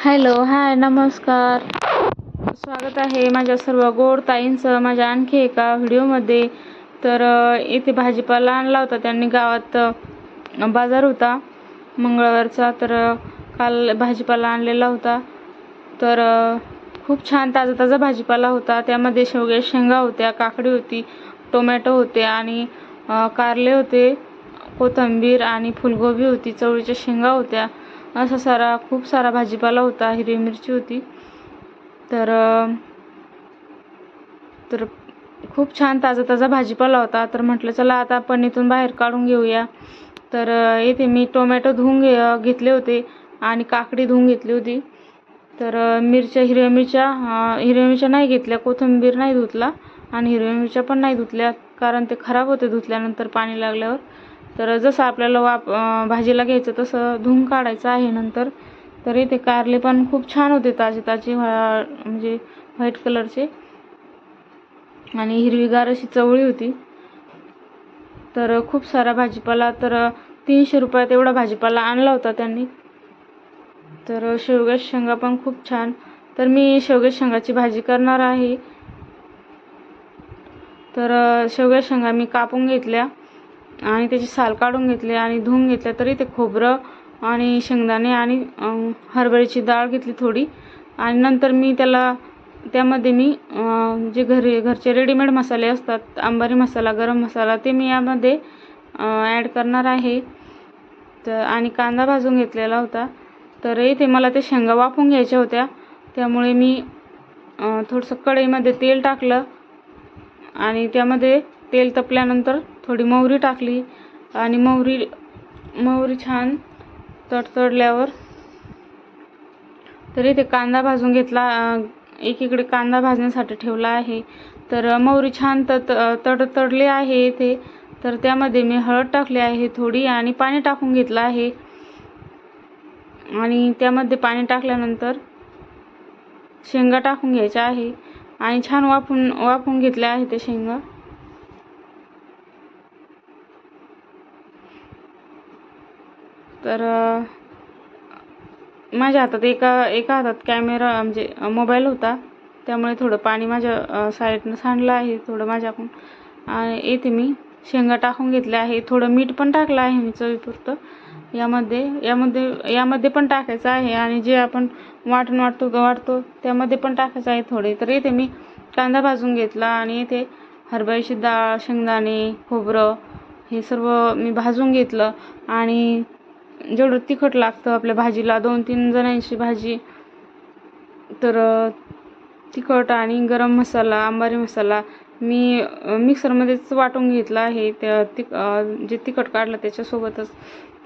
Hello hi नमस्कार. स्वागत आहे माझ्या सर्व गोड ताईंचं. माझ्या आणखी एका व्हिडिओमध्ये. तर इथे भाजीपाला आणला होता. त्यांनी गावात बाजार होता. मंगळवारचा. तर काल भाजीपाला आणलेला होता. तर खूप छान ताजा ताजा भाजीपाला होता. त्यामध्ये शेवग्या शेंगा होत्या काकडी होती टोमॅटो होते आणि कारले होते कोथिंबीर आणि फुलगोबी होती चवळीच्या शेंगा होत्या. असा सारा खूप सारा भाजीपाला होता हिरवी मिरची होती. तर तर खूप छान ताजा ताजा भाजीपाला होता. तर म्हटलं चला आता आपण इथून बाहेर काढून घेऊया. तर येथे मी टोमॅटो धुवून घे घेतले होते आणि काकडी धुवून घेतली होती. तर मिरच्या हिरव्या मिरच्या हिरव्या मिरच्या नाही घेतल्या कोथिंबीर नाही धुतला आणि हिरव्या मिरच्या पण नाही धुतल्या कारण ते खराब होते धुतल्यानंतर पाणी लागल्यावर. तर जसं आपल्याला वाप भाजीला घ्यायचं तसं धुवून काढायचं आहे नंतर. तर इथे कारले पण खूप छान होते ताजे ताजे व्हा- म्हणजे व्हाईट कलरचे. आणि हिरवीगार अशी चवळी होती. तर खूप सारा भाजीपाला तर तीनशे रुपयात एवढा भाजीपाला आणला होता त्यांनी. तर शेवग्या शेंगा पण खूप छान. तर मी शेवग्या शेंगाची भाजी करणार आहे. तर शेवग्या शेंगा मी कापून घेतल्या. आणि त्याची साल काढून घेतली आणि धुवून घेतलं तरी ते खोबरं आणि शेंगदाणे आणि हरभऱ्याची डाळ घेतली थोडी. आणि नंतर मी त्याला त्यामध्ये मी जे घरी घरचे रेडीमेड मसाले असतात आंबारी मसाला गरम मसाला ते मी यामध्ये ॲड करणार आहे. तर आणि कांदा भाजून घेतलेला होता. तर इथे मला ते शेंगा वाफून घ्यायच्या होत्या. त्यामुळे मी थोडंसं कढईमध्ये तेल टाकलं. आणि त्यामध्ये तेल तपल्यानंतर थोडी मोहरी टाकली आणि मोहरी मोहरी छान तडतडल्यावर तर इथे कांदा भाजून घेतला एकीकडे कांदा भाजण्यासाठी ठेवला आहे. तर मोहरी छान तत तडतडली आहे इथे. तर त्यामध्ये मी हळद टाकली आहे थोडी आणि पाणी टाकून घेतलं आहे. आणि त्यामध्ये पाणी टाकल्यानंतर शेंगा टाकून घ्यायच्या आहे. आणि छान वाफून वाफून घेतल्या आहे ते शेंगा. तर माझ्या हातात एका एका हातात कॅमेरा म्हणजे मोबाईल होता. त्यामुळे थोडं पाणी माझ्या साईडनं सांडलं आहे थोडं माझ्याकडून. आणि येथे मी. शेंगा टाकून घेतल्या आहे. थोडं मीठ पण टाकलं आहे मी चवीपुरतं. यामध्ये यामध्ये यामध्ये पण टाकायचं आहे. आणि जे आपण वाटण वाटतो वाटतो त्यामध्ये पण टाकायचं आहे थोडे. तर येथे मी. कांदा भाजून घेतला आणि इथे हरभऱ्याची डाळ शेंगदाणे खोबरं हे सर्व मी भाजून घेतलं. आणि जेवढं तिखट लागतं आपल्या भाजीला दोन तीन जणांची भाजी. तर तिखट आणि गरम मसाला अंबारी मसाला मी मिक्सरमध्येच वाटून घेतला आहे. त्या तिक जे तिखट काढलं त्याच्यासोबतच.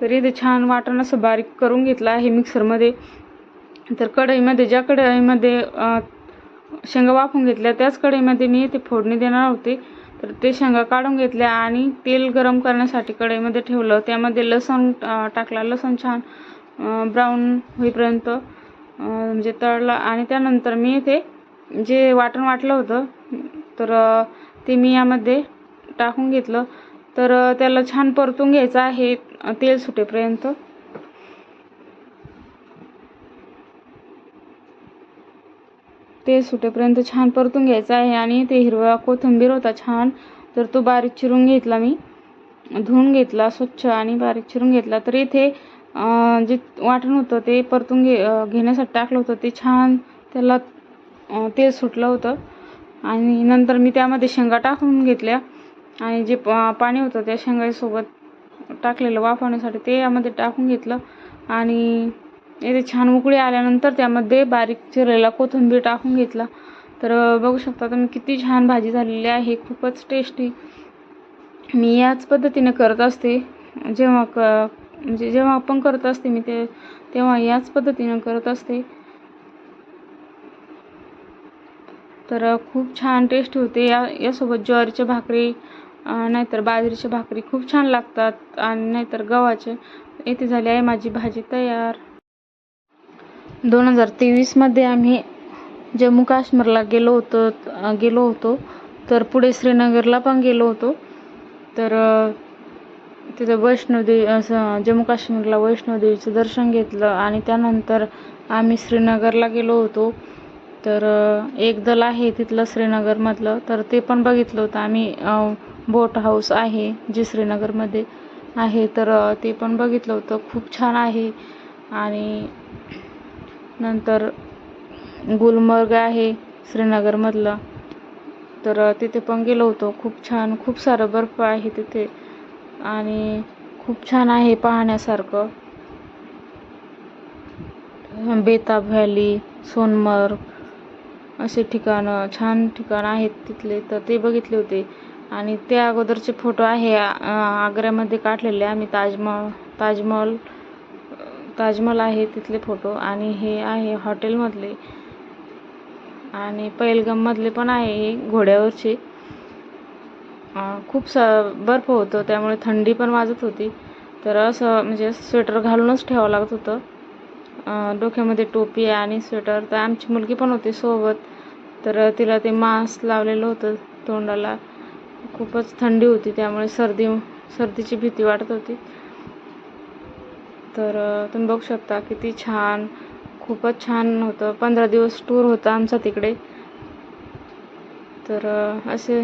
तरी ते छान वाटण असं बारीक करून घेतलं आहे मिक्सरमध्ये. तर कढईमध्ये ज्या कढईमध्ये शेंगा वाफून घेतल्या त्याच कढईमध्ये मी ते फोडणी देणार होते. तर ते शेंगा काढून घेतल्या आणि तेल गरम करण्यासाठी कढईमध्ये ठेवलं. त्यामध्ये लसूण टाकला. लसूण छान ब्राऊन होईपर्यंत म्हणजे तळला. आणि त्यानंतर मी ते जे वाटण वाटलं होतं तर ते मी यामध्ये टाकून घेतलं. तर त्याला छान परतून घ्यायचं आहे तेल सुटेपर्यंत. ते सुटेपर्यंत छान परतून घ्यायचं आहे आणि ते हिरवा कोथिंबीर होता छान. तर तो बारीक चिरून घेतला मी. धुवून घेतला स्वच्छ आणि बारीक चिरून घेतला. तर इथे जे वाटण होतं ते परतून घे घेण्यासाठी टाकलं होतं. ते छान त्याला तेल सुटलं होतं. आणि नंतर मी त्यामध्ये शेंगा टाकून घेतल्या. आणि जे पा पाणी होतं त्या शेंगासोबत टाकलेलं वाफवण्यासाठी ते यामध्ये टाकून घेतलं. आणि इथे छान उकळी आल्यानंतर त्यामध्ये बारीक चिरलेला कोथिंबीर टाकून घेतला. तर बघू शकता तुम्ही किती छान भाजी झालेली आहे. खूपच टेस्टी मी याच पद्धतीने करत असते. जेव्हा क म्हणजे जेव्हा आपण करत असते मी ते तेव्हा याच पद्धतीनं करत असते. तर खूप छान टेस्ट होते. या यासोबत ज्वारीच्या भाकरी नाहीतर बाजरीच्या भाकरी खूप छान लागतात. आणि नाहीतर गव्हाचे. येथे झाली आहे माझी भाजी तयार. दोन हजार तेवीसमध्ये आम्ही जम्मू काश्मीरला गेलो होतो गेलो होतो. तर पुढे श्रीनगरला पण गेलो होतो. तर तिथं वैष्णोदेवी असं जम्मू काश्मीरला वैष्णोदेवीचं दर्शन घेतलं आणि त्यानंतर आम्ही श्रीनगरला गेलो होतो. तर एक दल आहे तिथलं श्रीनगरमधलं. तर ते पण बघितलं होतं. आम्ही बोट हाऊस आहे जे श्रीनगरमध्ये आहे. तर ते पण बघितलं होतं. खूप छान आहे. आणि नंतर गुलमर्ग आहे श्रीनगरमधलं. तर तिथे पण गेलो होतो. खूप छान खूप सारं बर्फ आहे तिथे. आणि खूप छान आहे पाहण्यासारखं. बेताब व्हॅली सोनमर्ग असे ठिकाणं छान ठिकाणं आहेत तिथले. तर ते बघितले होते. आणि त्या अगोदरचे फोटो आहे आग्र्यामध्ये काढलेले आम्ही ताजमहल ताजमहल. ताजमहल आहे तिथले फोटो आणि हे आहे हॉटेलमधले. आणि पैलगममधले पण आहे हे घोड्यावरचे. खूप स बर्फ होतं त्यामुळे थंडी पण वाजत होती. तर असं म्हणजे स्वेटर घालूनच ठेवावं लागत होतं. डोक्यामध्ये टोपी आणि स्वेटर. तर आमची मुलगी पण होती सोबत. तर तिला ते मास्क लावलेलं होतं तोंडाला. खूपच थंडी होती त्यामुळे सर्दी सर्दीची भीती वाटत होती. तर तुम्ही बघू शकता किती छान खूपच छान होतं. पंधरा दिवस टूर होता आमचा तिकडे. तर असे